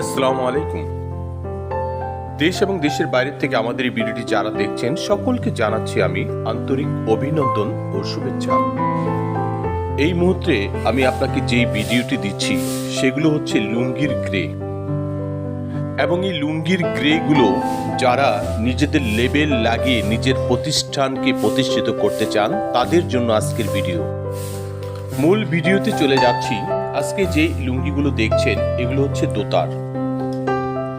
আসসালামু আলাইকুম। দেশ এবং দেশের বাইরে থেকে আমাদের এই ভিডিওটি যারা দেখছেন, সকলকে জানাচ্ছি আমি আন্তরিক অভিনন্দন ও শুভেচ্ছা। এই মুহূর্তে আমি আপনাকে যেই ভিডিওটি দিচ্ছি, সেগুলো হচ্ছে লুঙ্গির গ্রে। এবং এই লুঙ্গির গ্রেগুলো যারা নিজেদের লেবেল লাগিয়ে নিজের প্রতিষ্ঠানকে প্রতিষ্ঠিত করতে চান, তাদের জন্য আজকের ভিডিও। মূল ভিডিওতে চলে যাচ্ছি। আজকে যে লুঙ্গিগুলো দেখছেন, এগুলো হচ্ছে দোতার।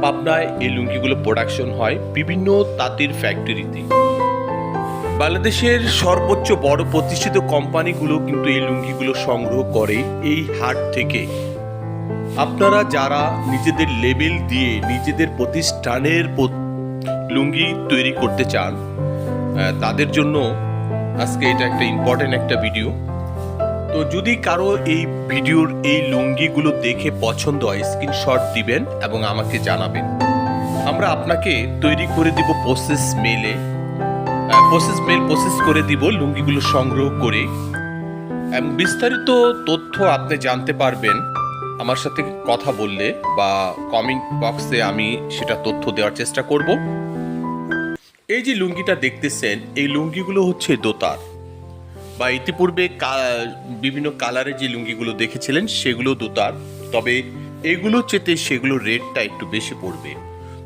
পাবনায় এই লুঙ্গিগুলো প্রোডাকশন হয় বিভিন্ন তাঁতির ফ্যাক্টরিতে বাংলাদেশের সর্বোচ্চ বড় প্রতিষ্ঠিত কোম্পানিগুলো কিন্তু এই লুঙ্গিগুলো সংগ্রহ করে এই হাট থেকে। আপনারা যারা নিজেদের লেবেল দিয়ে নিজেদের প্রতিষ্ঠানের লুঙ্গি তৈরি করতে চান তাদের জন্য আজকে এটা একটা ইম্পর্টেন্ট একটা ভিডিও তো যদি কারও এই ভিডিওর এই লুঙ্গিগুলো দেখে পছন্দ হয় স্ক্রিনশট দিবেন এবং আমাকে জানাবেন। আমরা আপনাকে তৈরি করে দিব প্রসেস মেলে প্রসেস মেল প্রসেস করে দিব, লুঙ্গিগুলো সংগ্রহ করে। এবং বিস্তারিত তথ্য আপনি জানতে পারবেন আমার সাথে কথা বললে বা কমেন্ট বক্সে আমি সেটা তথ্য দেওয়ার চেষ্টা করব। এই যে লুঙ্গিটা দেখতেছেন, এই লুঙ্গিগুলো হচ্ছে দোতার। বা ইতিপূর্বে বিভিন্ন কালারের যে লুঙ্গিগুলো দেখেছিলেন, সেগুলো দোতার তবে এগুলো চেতে সেগুলো রেডটা একটু বেশি পড়বে।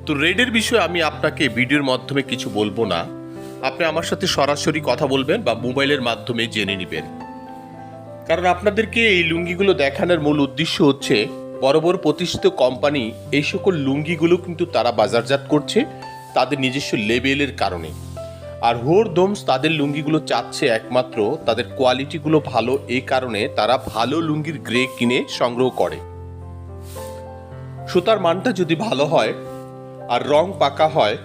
তো রেডের বিষয়ে আমি আপনাকে ভিডিওর মাধ্যমে কিছু বলব না। আপনি আমার সাথে সরাসরি কথা বলবেন বা মোবাইলের মাধ্যমে জেনে নেবেন। কারণ আপনাদেরকে এই লুঙ্গিগুলো দেখানোর মূল উদ্দেশ্য হচ্ছে বড় বড় প্রতিষ্ঠিত কোম্পানি এই সকল লুঙ্গিগুলো কিন্তু তারা বাজারজাত করছে, তাদের নিজস্ব লেবেলের কারণে। আর হোর দমস তাদের লুঙ্গিগুলো চাচ্ছে একমাত্র, তাদের কোয়ালিটিগুলো ভালো এই কারণে তারা ভালো লুঙ্গির গ্রে কিনে সংগ্রহ করে। সুতার মানটা যদি ভালো হয় আর রং পাকা হয়,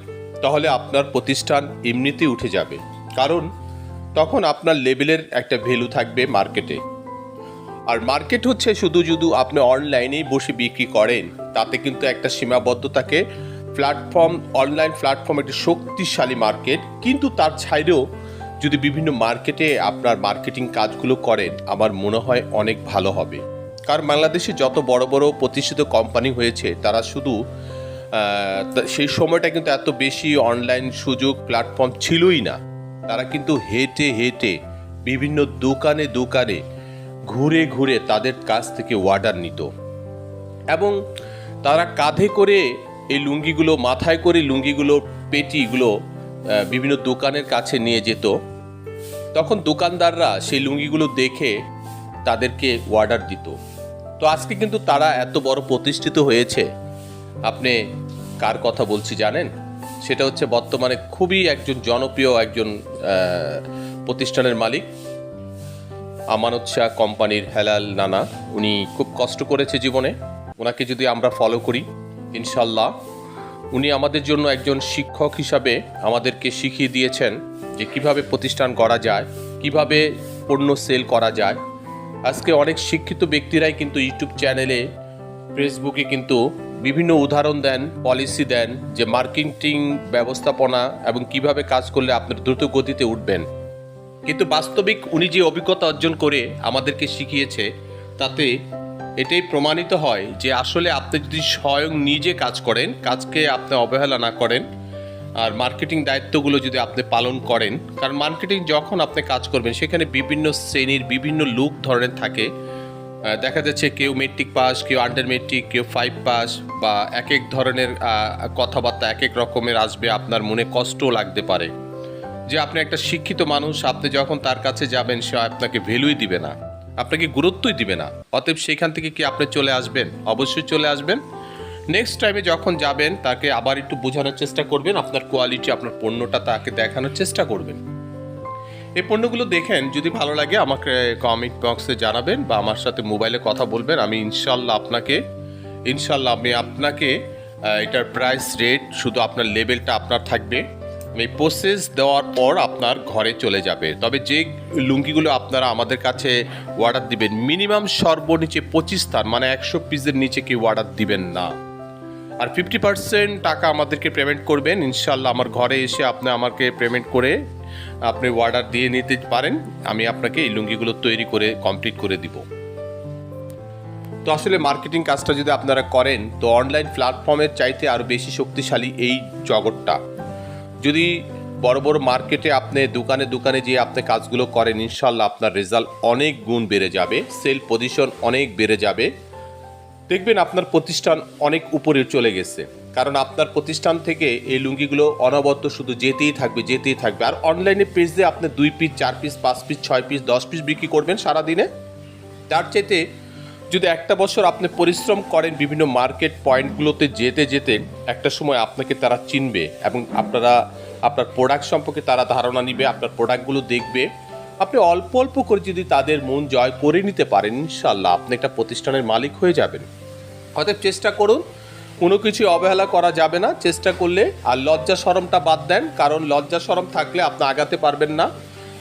তাহলে আপনার প্রতিষ্ঠান এমনিতে উঠে যাবে। কারণ তখন আপনার লেভেলের একটা ভ্যালু থাকবে মার্কেটে। আর মার্কেট হচ্ছে শুধু শুধু আপনি অনলাইনেই বসে বিক্রি করেন, তাতে কিন্তু একটা সীমাবদ্ধতাকে প্ল্যাটফর্ম অনলাইন প্ল্যাটফর্ম একটি শক্তিশালী মার্কেট কিন্তু তার ছাইরেও যদি বিভিন্ন মার্কেটে আপনার মার্কেটিং কাজগুলো করেন, আমার মনে হয় অনেক ভালো হবে। কারণ বাংলাদেশে যত বড় বড় প্রতিষ্ঠিত কোম্পানি হয়েছে, তারা শুধু সেই সময়টা কিন্তু এত বেশি অনলাইন সুযোগ প্ল্যাটফর্ম ছিলই না। তারা কিন্তু হেঁটে হেঁটে বিভিন্ন দোকানে দোকানে ঘুরে ঘুরে তাদের কাছ থেকে অর্ডার নিত। এবং তারা কাঁধে করে এই লুঙ্গিগুলো, মাথায় করে লুঙ্গিগুলো, পেটিগুলো বিভিন্ন দোকানের কাছে নিয়ে যেত। তখন দোকানদাররা সেই লুঙ্গিগুলো দেখে তাদেরকে অর্ডার দিত। তো আজকে কিন্তু তারা এত বড় প্রতিষ্ঠিত হয়েছে। আপনি কার কথা বলছি জানেন? সেটা হচ্ছে বর্তমানে খুবই একজন জনপ্রিয় একজন প্রতিষ্ঠানের মালিক, আমানত শাহ কোম্পানির হেলাল নানা। উনি খুব কষ্ট করেছে জীবনে। ওনাকে যদি আমরা ফলো করি ইনশাল্লাহ। উনি আমাদের জন্য একজন শিক্ষক হিসাবে আমাদেরকে শিখিয়ে দিয়েছেন যে কীভাবে প্রতিষ্ঠান করা যায়, কীভাবে পণ্য সেল করা যায়। আজকে অনেক শিক্ষিত ব্যক্তিরাই কিন্তু ইউটিউব চ্যানেলে, ফেসবুকে কিন্তু বিভিন্ন উদাহরণ দেন, পলিসি দেন যে মার্কেটিং ব্যবস্থাপনা এবং কীভাবে কাজ করলে আপনার দ্রুত গতিতে উঠবেন। কিন্তু বাস্তবিক উনি যে অভিজ্ঞতা অর্জন করে আমাদেরকে শিখিয়েছে, তাতে এটাই প্রমাণিত হয় যে আসলে আপনি যদি স্বয়ং নিজে কাজ করেন, কাজকে আপনি অবহেলা না করেন, আর মার্কেটিং দায়িত্বগুলো যদি আপনি পালন করেন, কারণ মার্কেটিং যখন আপনি কাজ করবেন, সেখানে বিভিন্ন শ্রেণির বিভিন্ন লুক ধরনের থাকে। দেখা যাচ্ছে কেউ মেট্রিক পাস কেউ আন্ডার মেট্রিক কেউ ফাইভ পাস বা এক এক ধরনের কথাবার্তা এক এক রকমের আসবে, আপনার মনে কষ্টও লাগতে পারে। যে আপনি একটা শিক্ষিত মানুষ, আপনি যখন তার কাছে যাবেন, সে আপনাকে ভ্যালুই দিবে না। আপনাকে গুরুত্বই দিবে না। অতএব সেখান থেকে কি আপনি চলে আসবেন? অবশ্যই চলে আসবেন। নেক্সট টাইমে যখন যাবেন, তাকে আবার একটু বোঝানোর চেষ্টা করবেন, আপনার কোয়ালিটি আপনার পণ্যটা তাকে দেখানোর চেষ্টা করবেন। এই পণ্যগুলো দেখেন, যদি ভালো লাগে আমাকে কমেন্ট বক্সে জানাবেন বা আমার সাথে মোবাইলে কথা বলবেন, আমি ইনশাল্লাহ আপনাকে, ইনশাল্লাহ আমি আপনাকে এটার প্রাইস রেট শুধু আপনার লেভেলটা আপনার থাকবে। এই প্রসেস দেওয়ার পর আপনার ঘরে চলে যাবে। তবে যে লুঙ্গিগুলো আপনারা আমাদের কাছে অর্ডার দিবেন মিনিমাম সর্বনিচে পঁচিশ স্থান মানে একশো পিসের নিচে কেউ অর্ডার দিবেন না। আর ফিফটি পার্সেন্ট টাকা আমাদেরকে পেমেন্ট করবেন ইনশাল্লাহ আমার ঘরে এসে আপনি আমাকে পেমেন্ট করে আপনি অর্ডার দিয়ে নিতে পারেন, আমি আপনাকে এই লুঙ্গিগুলো তৈরি করে কমপ্লিট করে দিব। তো আসলে মার্কেটিং কাজটা যদি আপনারা করেন, তো অনলাইন প্ল্যাটফর্মের চাইতে আরও বেশি শক্তিশালী এই জগৎটা। যদি বড় বড় মার্কেটে আপনি দোকানে দোকানে যে আপনি কাজগুলো করেন, ইনশাল্লাহ আপনার রেজাল্ট অনেক গুণ বেড়ে যাবে, সেল পজিশন অনেক বেড়ে যাবে। দেখবেন আপনার প্রতিষ্ঠান অনেক উপরে চলে গেছে, কারণ আপনার প্রতিষ্ঠান থেকে এই লুঙ্গিগুলো অনবদ্য শুধু যেতেই থাকবে যেতেই থাকবে। আর অনলাইনে পেজ দিয়ে আপনি দুই পিস চার পিস পাঁচ পিস ছয় পিস দশ পিস বিক্রি করবেন সারাদিনে। তার চাইতে যদি একটা বছর আপনি পরিশ্রম করেন বিভিন্ন মার্কেট পয়েন্টগুলোতে যেতে যেতে, একটা সময় আপনাকে তারা চিনবে এবং আপনারা, আপনার প্রোডাক্ট সম্পর্কে তারা ধারণা নিবে, আপনার প্রোডাক্টগুলো দেখবে। আপনি অল্প অল্প করে যদি তাদের মন জয় করে নিতে পারেন ইনশাল্লাহ আপনি একটা প্রতিষ্ঠানের মালিক হয়ে যাবেন। অতএব চেষ্টা করুন, কোনো কিছু অবহেলা করা যাবে না। চেষ্টা করলে আর লজ্জা সরমটা বাদ দেন, কারণ লজ্জা সরম থাকলে আপনি আগাতে পারবেন না।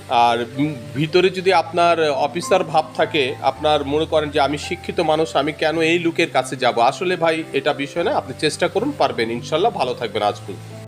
আর ভিতরে যদি আপনার অফিসার ভাব থাকে, আপনার মনে করেন যে আমি শিক্ষিত মানুষ, আমি কেন এই লুকের কাছে যাব? আসলে ভাই, এটা বিষয় না, আপনি চেষ্টা করুন, পারবেন। ইনশাল্লাহ ভালো থাকবেন আজকুল